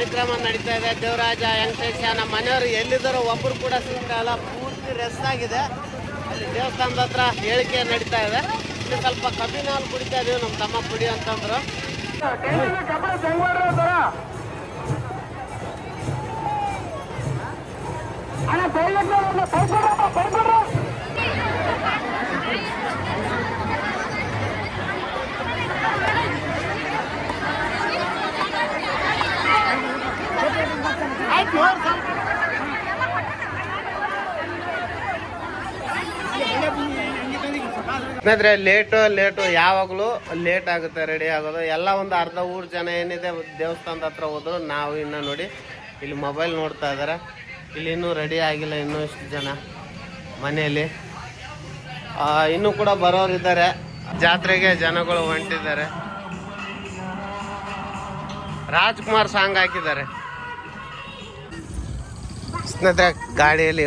ಕಾರ್ಯಕ್ರಮ ನಡೀತಾ ಇದೆ. ದೇವರಾಜ ವೆಂಕಟೇಶ, ನಮ್ಮ ಮನೆಯವರು ಎಲ್ಲಿದ್ದಾರೋ ಒಬ್ಬರು ಕೂಡ ಸಿಗ್ತಾ ಇಲ್ಲ. ಪೂರ್ತಿ ರೆಸ್ಟ್ ಆಗಿದೆ. ಅಲ್ಲಿ ದೇವಸ್ಥಾನದ ಹತ್ರ ಹೇಳಿಕೆ ನಡೀತಾ ಇದೆ. ಇಲ್ಲಿ ಸ್ವಲ್ಪ ಕಬ್ಬಿನ ಹಾಲು ಕುಡಿತಾ ಇದೀವಿ ನಮ್ಮ ತಮ್ಮ ಕುಡಿ ಅಂತಂದ್ರು ಸ್ನೇಹಿತರೆ ಲೇಟು ಲೇಟು ಯಾವಾಗಲೂ ಲೇಟ್ ಆಗುತ್ತೆ ರೆಡಿ ಆಗೋದು. ಎಲ್ಲ ಒಂದು ಅರ್ಧ ಊರು ಜನ ಏನಿದೆ, ದೇವಸ್ಥಾನದ ಹತ್ರ ಹೋದ್ರು, ನಾವು ಇನ್ನು ನೋಡಿ ಇಲ್ಲಿ ಮೊಬೈಲ್ ನೋಡ್ತಾ ಇದ್ದಾರೆ ಇಲ್ಲಿ ಇನ್ನೂ ರೆಡಿ ಆಗಿಲ್ಲ ಇನ್ನೂ ಇಷ್ಟು ಜನ ಮನೆಯಲ್ಲಿ. ಇನ್ನೂ ಕೂಡ ಬರೋರಿದ್ದಾರೆ ಜಾತ್ರೆಗೆ ಜನಗಳು ಹೊಂಟಿದ್ದಾರೆ. ರಾಜ್ಕುಮಾರ್ ಸಾಂಗ್ ಹಾಕಿದ್ದಾರೆ. ಸ್ನೇಹಿತರೆ ಗಾಡಿಯಲ್ಲಿ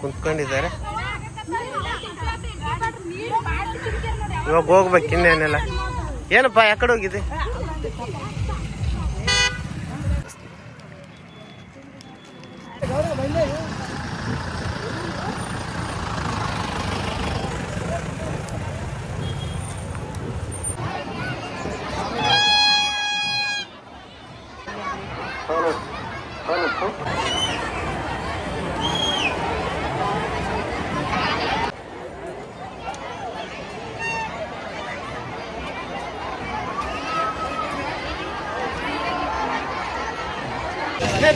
ಕುಂತ್ಕೊಂಡಿದ್ದಾರೆ. ಇವಾಗ ಹೋಗ್ಬೇಕು ಇನ್ನೇನಿಲ್ಲ. ಏನಪ್ಪ ಯಾಕಡೆ ಹೋಗಿದೆ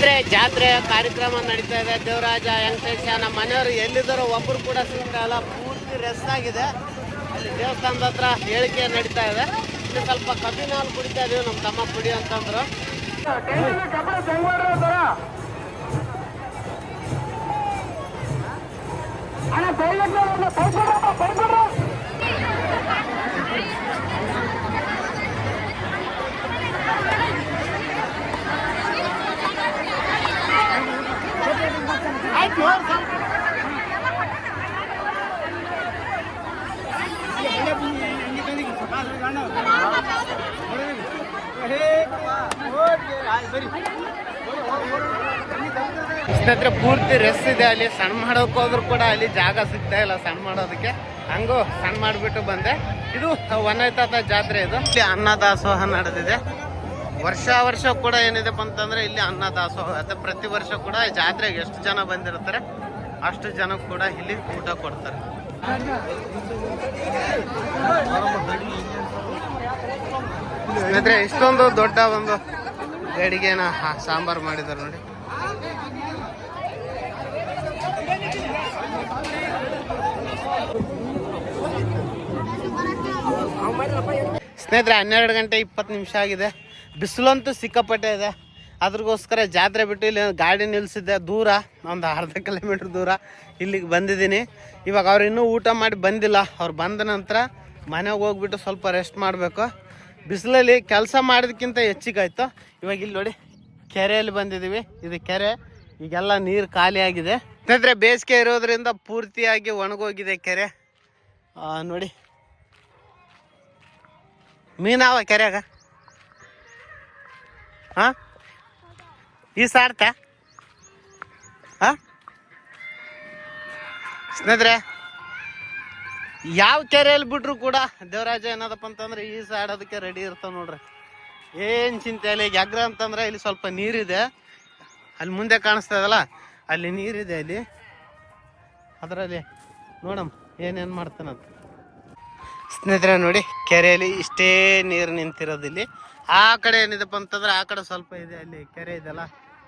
ಸ್ನೇಹಿತರೆ ಜಾತ್ರೆ ಕಾರ್ಯಕ್ರಮ ನಡೀತಾ ಇದೆ. ದೇವರಾಜ, ವೆಂಕಟೇಶ, ನಮ್ಮ ಮನೆಯವರು ಎಲ್ಲಿದ್ದಾರೋ ಒಬ್ಬರು ಕೂಡ ಸಿಗ್ತಾಯಿಲ್ಲ ಪೂರ್ತಿ ರೆಸ್ಟ್ ಆಗಿದೆ. ಅಲ್ಲಿ ದೇವಸ್ಥಾನದ ಹತ್ರ ಹೇಳಿಕೆ ನಡೀತಾ ಇದೆ. ಇಲ್ಲಿ ಸ್ವಲ್ಪ ಕಬ್ಬಿನ ಹಾಲು ಕುಡಿತಾ ಇದೀವಿ ನಮ್ಮ ತಮ್ಮ ಕುಡಿ ಅಂತಂದ್ರು ಸ್ನೇಹಿತರೆ, ಪೂರ್ತಿ ರೆಸ್ ಇದೆ. ಅಲ್ಲಿ ಸಣ್ಣ ಮಾಡೋಕೆ ಹೋದ್ರು ಕೂಡ ಅಲ್ಲಿ ಜಾಗ ಸಿಗ್ತಾ ಇಲ್ಲ ಸಣ್ಣ ಮಾಡೋದಕ್ಕೆ. ಹಂಗು ಸಣ್ಣ ಮಾಡಿಬಿಟ್ಟು ಬಂದೆ. ಇದು ವನೈತಾತ ಜಾತ್ರೆ ಇದು. ಅನ್ನದಾಸೋಹ ನಡೆದಿದೆ. ವರ್ಷ ವರ್ಷ ಕೂಡ ಏನಿದೆಪ್ಪ ಅಂತಂದ್ರೆ ಇಲ್ಲಿ ಅನ್ನದಾಸೋಹ. ಆಗುತ್ತೆ ಪ್ರತಿ ವರ್ಷ ಕೂಡ ಜಾತ್ರೆಗೆ ಎಷ್ಟು ಜನ ಬಂದಿರ್ತಾರೆ, ಅಷ್ಟು ಜನ ಕೂಡ ಇಲ್ಲಿ ಊಟ ಕೊಡ್ತಾರೆ. ಸ್ನೇಹಿತರೆ, ಇಷ್ಟೊಂದು ದೊಡ್ಡ ಒಂದು ಅಡಿಗೆನ ಸಾಂಬಾರು ಮಾಡಿದ್ದಾರೆ ನೋಡಿ. ಸ್ನೇಹಿತರೆ, ಹನ್ನೆರಡು ಗಂಟೆ ಇಪ್ಪತ್ತು ನಿಮಿಷ ಆಗಿದೆ. ಬಿಸಿಲಂತೂ ಸಿಕ್ಕಾಪಟ್ಟೆ ಇದೆ. ಅದ್ರಗೋಸ್ಕರ ಜಾತ್ರೆ ಬಿಟ್ಟು ಇಲ್ಲಿ ಗಾಡಿ ನಿಲ್ಸಿದ್ದೆ ದೂರ, ಒಂದು ಅರ್ಧ ಕಿಲೋಮೀಟ್ರ್ ದೂರ ಇಲ್ಲಿಗೆ ಬಂದಿದ್ದೀನಿ. ಇವಾಗ ಅವ್ರು ಇನ್ನೂ ಊಟ ಮಾಡಿ ಬಂದಿಲ್ಲ. ಅವ್ರು ಬಂದ ನಂತರ ಮನೆಗೆ ಹೋಗ್ಬಿಟ್ಟು ಸ್ವಲ್ಪ ರೆಸ್ಟ್ ಮಾಡಬೇಕು. ಬಿಸಿಲಲ್ಲಿ ಕೆಲಸ ಮಾಡೋದಕ್ಕಿಂತ ಹೆಚ್ಚಿಗಾಯ್ತು. ಇವಾಗ ಇಲ್ಲಿ ನೋಡಿ, ಕೆರೆಯಲ್ಲಿ ಬಂದಿದ್ದೀವಿ. ಇದು ಕೆರೆ, ಈಗೆಲ್ಲ ನೀರು ಖಾಲಿ ಆಗಿದೆ ಸ್ನೇಹಿತರೆ ಬೇಸಿಗೆ ಇರೋದ್ರಿಂದ ಪೂರ್ತಿಯಾಗಿ ಒಣಗೋಗಿದೆ ಕೆರೆ. ನೋಡಿ. ಮೀನಾವ ಕೆರೆಯಾಗ? ಹಾ? ಈ ಸಾಡ್ತ ಹಾ? ಸ್ನೇಹಿತರೆ, ಯಾವ ಕೆರೆಯಲ್ಲಿ ಬಿಟ್ರು ಕೂಡ ದೇವರಾಜ ಏನದಪ್ಪ ಅಂತಂದ್ರೆ ಈ ಸಾಡೋದಕ್ಕೆ ರೆಡಿ ಇರ್ತಾವ ನೋಡ್ರಿ. ಏನ್ ಚಿಂತೆ ಇಲ್ಲ ಈಗ ಅಂತಂದ್ರೆ ಇಲ್ಲಿ ಸ್ವಲ್ಪ ನೀರಿದೆ. ಅಲ್ಲಿ ಮುಂದೆ ಕಾಣಿಸ್ತಾ ಇದಲ್ಲ, ಅಲ್ಲಿ ನೀರಿದೆ ಅಲ್ಲಿ. ಅದರಲ್ಲಿ ನೋಡಮ್ಮ, ಏನೇನು ಮಾಡ್ತಾನಂತ. ಸ್ನೇಹಿತರೆ ನೋಡಿ ಕೆರೆಯಲ್ಲಿ ಇಷ್ಟೇ ನೀರು ನಿಂತಿರೋದು ಇಲ್ಲಿ. ಆ ಕಡೆ ಏನಿದೆಪ್ಪ ಅಂತಂದ್ರೆ ಆ ಕಡೆ ಸ್ವಲ್ಪ ಇದೆ ಅಲ್ಲಿ ಕೆರೆ ಇದೆಲ್ಲ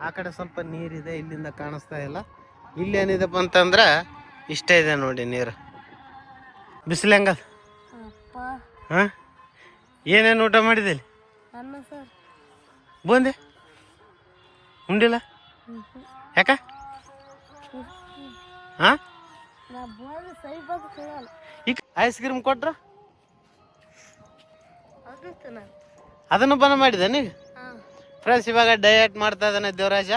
ಆ ಕಡೆ ಸ್ವಲ್ಪ ನೀರಿದೆ ಇಲ್ಲಿಂದ ಕಾಣಿಸ್ತಾ ಇಲ್ಲ. ಇಲ್ಲಿ ಏನಿದೆಪ್ಪ ಅಂತಂದ್ರೆ ಇಷ್ಟೇ ಇದೆ ನೋಡಿ ನೀರು. ಬಿಸಿಲು ಹೆಂಗ? ಹಾಂ? ಏನೇನು ಊಟ ಮಾಡಿದೆ ಇಲ್ಲಿ? ಬಂದೆ? ಉಂಡಿಲ್ಲ? ಯಾಕ? ಹಾಂ? ಐಸ್ ಕ್ರೀಮ್ ಕೊಟ್ರ? ನಾನು ಅದನ್ನು ಬಂದ್ ಮಾಡಿದೆ ನೀ ಫ್ರೆಂಡ್ಸ್ ಇವಾಗ ಡಯಟ್ ಮಾಡ್ತಾ ಇದ್ದಾನೆ ದೇವರಾಜ.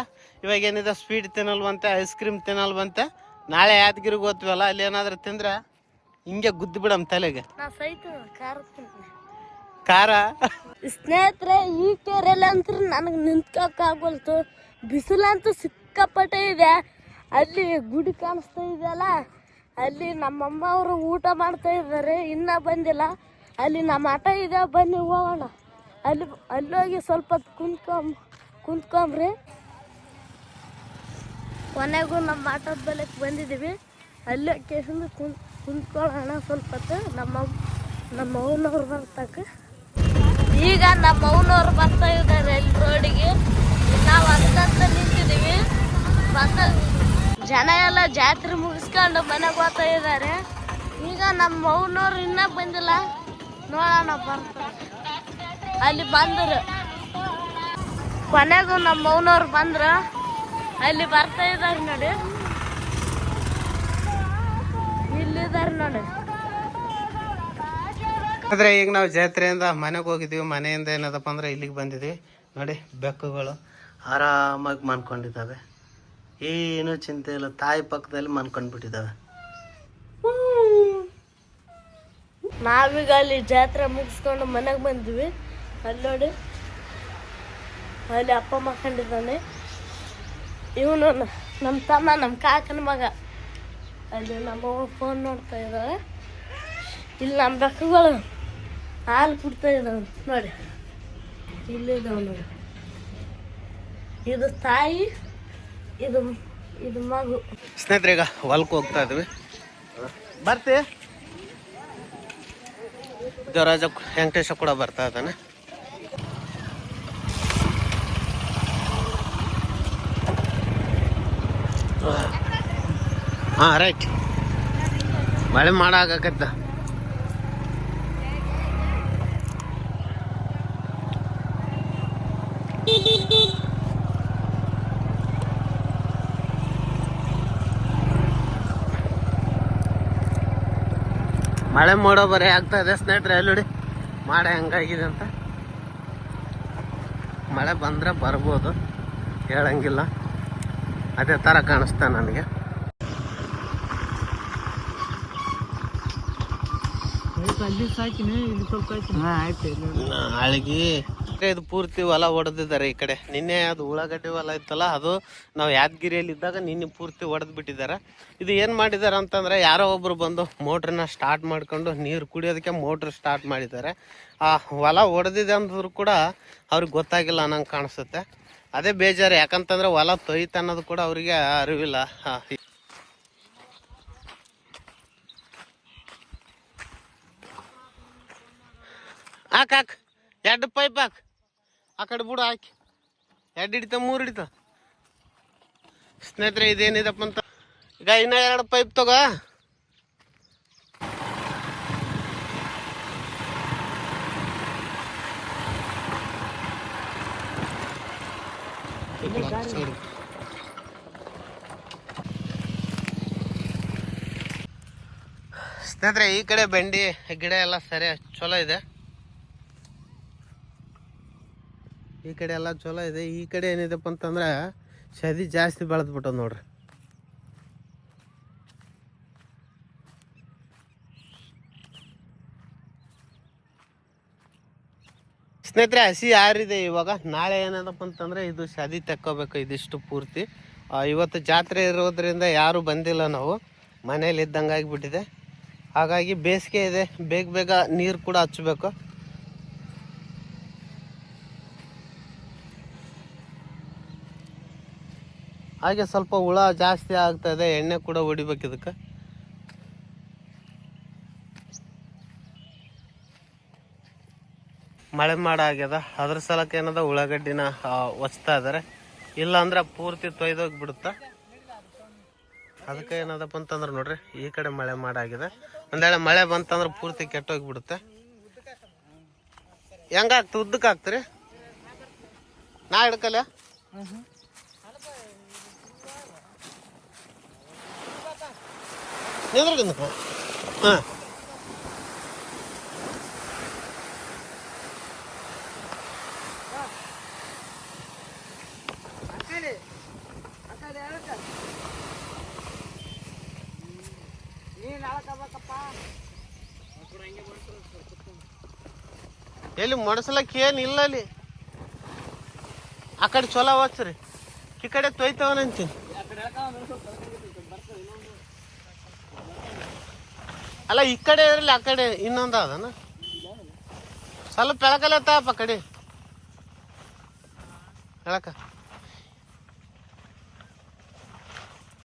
ಇವಾಗ ಏನಿದೆ? ಸ್ವೀಟ್ ತಿನ್ನಲ್ವಂತೆ ಐಸ್ ಕ್ರೀಮ್ ತಿನ್ನಲ್ವಂತೆ. ನಾಳೆ ಯಾದಗಿರಿಗೆ ಓದ್ತೀವಲ್ಲ ಅಲ್ಲಿ ಏನಾದ್ರು ತಿಂದ್ರೆ? ಹಿಂಗೆ ಗುದ್ದು ಬಿಡಮ್ ತಲೆಗೆ. ನಾ ಸೈತು ಖಾರ ತಿಂತೀನಿ. ಖಾರ? ಸ್ನೇಹಿತರೆ ಈ ಕೆರೆಯಲ್ಲಿ ಅಂತೂ ನನಗೆ ನಿಂತ್ಕೋಕ್ಕಾಗಲ್ತು ಬಿಸಿಲಂತೂ ಸಿಕ್ಕಾಪಟ್ಟೆ ಇದೆ. ಅಲ್ಲಿ ಗುಡಿ ಕಾಣಿಸ್ತಾ ಇದೆಯಲ್ಲ ಅಲ್ಲಿ ನಮ್ಮಮ್ಮ ಅವರು ಊಟ ಮಾಡ್ತಾ ಇದ್ದಾರೆ. ಇನ್ನೂ ಬಂದಿಲ್ಲ. ಅಲ್ಲಿ ನಮ್ಮ ಆಟ ಇದೆ, ಬನ್ನಿ ಹೋಗೋಣ. ಅಲ್ಲಿ ಅಲ್ಲೋಗಿ ಸ್ವಲ್ಪ ಕುಂತ್ಕೊಂಬ ಕುಂತ್ಕೊಂಬ್ರಿ ಕೊನೆಗೂ ನಮ್ಮ ಆಟದ ಬಲಕ್ಕೆ ಬಂದಿದ್ದೀವಿ. ಅಲ್ಲಿ ಕೇಸಿಂದ ಕುಂತ್ ಕುಂತ್ಕೊಳ್ಳೋಣ ಸ್ವಲ್ಪ ನಮ್ಮ ನಮ್ಮ ಅವನವ್ರು ಬರ್ತಕ್ಕ. ಈಗ ನಮ್ಮ ಅವನವ್ರು ಬರ್ತಾ ಇದ್ದಾರೆ ಅಲ್ಲಿ ರೋಡಿಗೆ ನಾವು ಅದಕ್ಕಂತ ನಿಂತಿದ್ದೀವಿ. ಬಂದ ಜನ ಎಲ್ಲ ಜಾತ್ರೆ ಮುಗಿಸ್ಕೊಂಡು ಮನೆಗೆ ಹೋಗ್ತಾ ಇದ್ದಾರೆ. ಈಗ ನಮ್ಮ ಅವನವ್ರು ಇನ್ನೂ ಬಂದಿಲ್ಲ. ನೋಡೋಣ ಅಲ್ಲಿ ಬಂದರು. ಕೊನೆಗೂ ನಮ್ಮ ಅವನವ್ರು ಬಂದ್ರು. ಅಲ್ಲಿ ಬರ್ತಾ ಇದ್ದಾರೆ ನೋಡಿ. ಇಲ್ಲಿದ್ದಾರೆ ನೋಡಿ. ಆದ್ರೆ ಈಗ ನಾವು ಜಾತ್ರೆಯಿಂದ ಮನೆಗೆ ಹೋಗಿದ್ವಿ. ಮನೆಯಿಂದ ಏನದಪ್ಪ ಅಂದ್ರೆ ಇಲ್ಲಿಗೆ ಬಂದಿದ್ವಿ. ನೋಡಿ, ಬೆಕ್ಕುಗಳು ಆರಾಮಾಗಿ ಮನ್ಕೊಂಡಿದ್ದಾವೆ. ಏನು ಚಿಂತೆ ಇಲ್ಲ. ತಾಯಿ ಪಕ್ಕದಲ್ಲಿ ಮನ್ಕೊಂಡ್ಬಿಟ್ಟಿದ್ದಾವೆ. ನಾವೀಗ ಅಲ್ಲಿ ಜಾತ್ರೆ ಮುಗಿಸ್ಕೊಂಡು ಮನೆಗೆ ಬಂದ್ವಿ. ಅಲ್ಲಿ ನೋಡಿ. ಅಲ್ಲಿ ಅಪ್ಪ ಮಕ್ಕಂಡಿದ್ದಾನೆ ಇವನು ನಮ್ಮ ತಮ್ಮ ನಮ್ಮ ಕಾಕನ ಮಗ. ಅಲ್ಲಿ ನಮ್ಮ ಫೋನ್ ನೋಡ್ತಾ ಇದ್ದಾಳೆ. ಇಲ್ಲಿ ನಮ್ಮ ಬೆಕ್ಕುಗಳು ಹಾಲು ಕುಡ್ತಾ ಇದ್ದಾವೆ. ನೋಡಿ. ಇಲ್ಲಿದ್ದಾವೆ ನೋಡಿ. ಇದು ತಾಯಿ, ಇದು ಇದು ಮಗು. ಸ್ನೇಹಿತರೆ, ಈಗ ಹೊಲಕ್ಕೆ ಹೋಗ್ತಾ ಇದ್ವಿ. ಬರ್ತಿ ದೇವರಾಜ ವೆಂಕಟೇಶ ಕೂಡ ಬರ್ತಾ ಇದ್ದಾನೆ. ಹಾಂ ರೈಟ್ ಮಳೆ ಮಾಡಾಕತ್ತ ಮಳೆ ಮೋಡ ಬರೀ ಆಗ್ತಾ ಇದೆ ಸ್ನೇಹಿತರೆ ನೋಡಿ. ಮಾಡ ಹೆಂಗಾಗಿದೆ ಅಂತ. ಮಳೆ ಬಂದ್ರೆ ಬರ್ಬೋದು. ಹೇಳಂಗಿಲ್ಲ. ಅದೇ ಥರ ಕಾಣಿಸ್ತಾ ನನಗೆ. ನಾಳೆಗೆ ಇದು ಪೂರ್ತಿ ಹೊಲ ಹೊಡೆದಿದ್ದಾರೆ ಈ ಕಡೆ. ನಿನ್ನೆ ಅದು ಉಳ್ಳಾಗಡ್ಡಿ ಹೊಲ ಇತ್ತಲ್ಲ ಅದು ನಾವು ಯಾದಗಿರಿಯಲ್ಲಿ ಇದ್ದಾಗ ನಿನ್ನೆ ಪೂರ್ತಿ ಹೊಡೆದ್ ಬಿಟ್ಟಿದ್ದಾರೆ ಇದು ಏನು ಮಾಡಿದ್ದಾರೆ ಅಂತಂದ್ರೆ ಯಾರೋ ಒಬ್ರು ಬಂದು ಮೋಟ್ರನ್ನ ಸ್ಟಾರ್ಟ್ ಮಾಡ್ಕೊಂಡು ನೀರು ಕುಡಿಯೋದಕ್ಕೆ ಮೋಟ್ರ್ ಸ್ಟಾರ್ಟ್ ಮಾಡಿದ್ದಾರೆ. ಆ ಹೊಲ ಹೊಡೆದಿದೆ ಅಂದ್ರು ಕೂಡ ಅವ್ರಿಗೆ ಗೊತ್ತಾಗಿಲ್ಲ ಅನ್ನಂಗೆ ಕಾಣಿಸುತ್ತೆ. ಅದೇ ಬೇಜಾರು ಯಾಕಂತಂದ್ರೆ ಹೊಲ ತೊಯ್ತ ಅನ್ನೋದು ಕೂಡ ಅವರಿಗೆ ಅರಿವಿಲ್ಲ ಆ, ಹಾಕ್ ಹಾಕ್ ಎರಡು ಪೈಪ್ ಹಾಕ್ ಆ ಕಡೆ ಹಾಕಿ. ಎರಡು ಹಿಡಿತ, ಮೂರು ಹಿಡಿತ. ಸ್ನೇಹಿತರೆ, ಇದೇನಿದಪ್ಪ ಅಂತ. ಈಗ ಇನ್ನೂ ಎರಡು ಪೈಪ್ ತಗೋ. ಸ್ನೇಹಿತರೆ, ಈ ಕಡೆ ಬೆಂಡಿ, ಗಿಡ ಎಲ್ಲ ಸರಿ, ಚಲೋ ಇದೆ. ಈ ಕಡೆ ಎಲ್ಲ ಚಲೋ ಇದೆ. ಈ ಕಡೆ ಏನಿದೆಪ್ಪ ಅಂತಂದ್ರೆ ಸದಿ ಜಾಸ್ತಿ ಬೆಳೆದ್ಬಿಟ್ಟದ ನೋಡ್ರಿ. ಸ್ನೇಹಿತರೆ, ಹಸಿ ಯಾರಿದೆ ಇವಾಗ? ನಾಳೆ ಏನದಪ್ಪ ಅಂತಂದ್ರೆ ಇದು ಸದಿ ತಕ್ಕೋಬೇಕು ಇದಿಷ್ಟು ಪೂರ್ತಿ. ಇವತ್ತು ಜಾತ್ರೆ ಇರೋದ್ರಿಂದ ಯಾರು ಬಂದಿಲ್ಲ ನಾವು. ಮನೇಲಿ ಇದ್ದಂಗೆ ಆಗಿಬಿಟ್ಟಿದೆ ಹಾಗಾಗಿ ಬೇಸಿಗೆ ಇದೆ. ಬೇಗ ಬೇಗ ನೀರು ಕೂಡ ಹಚ್ಚಬೇಕು ಹಾಗೆ ಸ್ವಲ್ಪ ಹುಳ ಜಾಸ್ತಿ ಆಗ್ತಾ ಇದೆ ಎಣ್ಣೆ ಕೂಡ ಹೊಡಿಬೇಕು ಇದಕ್ಕೆ. ಮಳೆ ಮಾಡ ಆಗ್ಯದ. ಅದ್ರ ಸಲಕ್ಕೆ ಏನದ, ಉಳ್ಳಾಗಡ್ಡಿನ ಒಚ್ತಾ ಇದಾರೆ. ಇಲ್ಲ ಅಂದ್ರೆ ಪೂರ್ತಿ ತೊಯ್ದೋಗಿ ಬಿಡುತ್ತ ಅದಕ್ಕೆ ಏನದಪ್ಪ ಅಂತಂದ್ರೆ ನೋಡ್ರಿ, ಈ ಕಡೆ ಮಳೆ ಮಾಡಾಗಿದೆ ಒಂದೇಳೆ ಮಳೆ ಬಂತಂದ್ರೆ ಪೂರ್ತಿ ಕೆಟ್ಟೋಗಿ ಬಿಡುತ್ತೆ ಹೆಂಗಾಗ್ತ ಉದ್ದಕ್ಕೆ ಹಾಕ್ತೀರಿ ನಾ ಹಿಡ್ಕಲ್ಲ ನಿಂದ್ರಗಿಂದ ಹಾಂ. ಎಲ್ಲಿ ಮಡಸ್ಲಕ್ ಏನ್ ಇಲ್ಲ ಅಲ್ಲಿ? ಆ ಕಡೆ ಚಲೋ ಓದ್ಸ್ರಿ ಈ ಕಡೆ ತೊಯ್ತವನಂತೀನಿ. ಅಲ್ಲ ಈ ಕಡೆ ಇರಲಿ ಆ ಕಡೆ ಇನ್ನೊಂದು ಅದನ ಸ್ವಲ್ಪ ಎಳಕಲತ್ತಪ್ಪ ಆ ಕಡೆ. ಎಳಕ